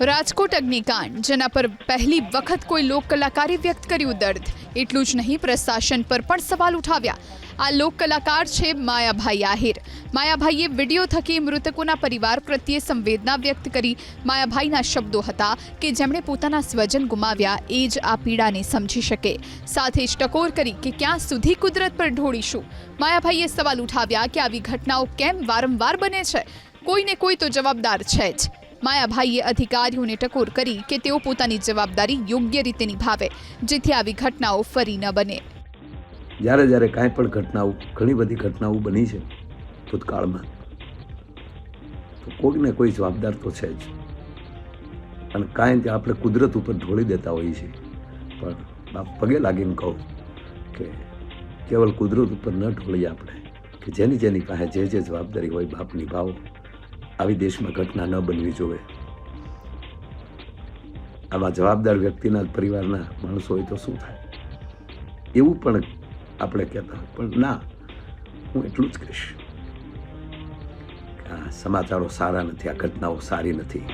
રાજકોટ અગ્નિકાંડ, જેના પર પહેલી વખત કોઈ લોક કલાકારે વ્યક્ત કર્યું દર્દ. એટલું જ નહીં, પ્રશાસન પર પણ સવાલ ઉઠાવ્યા. આ લોક કલાકાર છે માયાભાઈ આહિર. માયાભાઈએ વીડિયો થકી મૃતકોના પરિવાર પ્રત્યે સંવેદના વ્યક્ત કરી માયાભાઈના શબ્દો હતા કે જેમણે પોતાના સ્વજન ગુમાવ્યા, એ જ આ પીડાને સમજી શકે. સાથે જ ટકોર કરી કે ક્યાં સુધી કુદરત પર ઢોળીશું. માયાભાઈએ સવાલ ઉઠાવ્યા કે આવી ઘટનાઓ કેમ વારંવાર બને છે? કોઈને કોઈ તો જવાબદાર છે જ. માયાભાઈએ અધિકારીઓને ટકોર કરી કે તેઓ પોતાની જવાબદારી યોગ્ય રીતે નિભાવે, જેથી આવી ઘટનાઓ ફરી ન બને. જ્યારે જ્યારે કાંઈ પણ ઘટનાઓ, ઘણી બધી ઘટનાઓ બની છે, ભૂતકાળમાં, તો કોઈને કોઈ જવાબદાર તો છે જ. અને કાંઈ ત્યાં આપણે કુદરત ઉપર ઢોળી દેતા હોઈએ છીએ. પણ બાપ પગે લાગીને કહું કે કેવલ કુદરત ઉપર ન ઢોળીએ આપણે, કે જેની જેની પાસે જે જે જવાબદારી હોય બાપ નિભાવો. આવી દેશમાં ઘટના ન બનવી જોઈએ આમાં જવાબદાર વ્યક્તિના પરિવારના માણસો હોય તો શું થાય? એવું પણ આપણે કહેતા પણ ના, હું એટલું જ કહીશ. સમાચારો સારા નથી, આ ઘટનાઓ સારી નથી.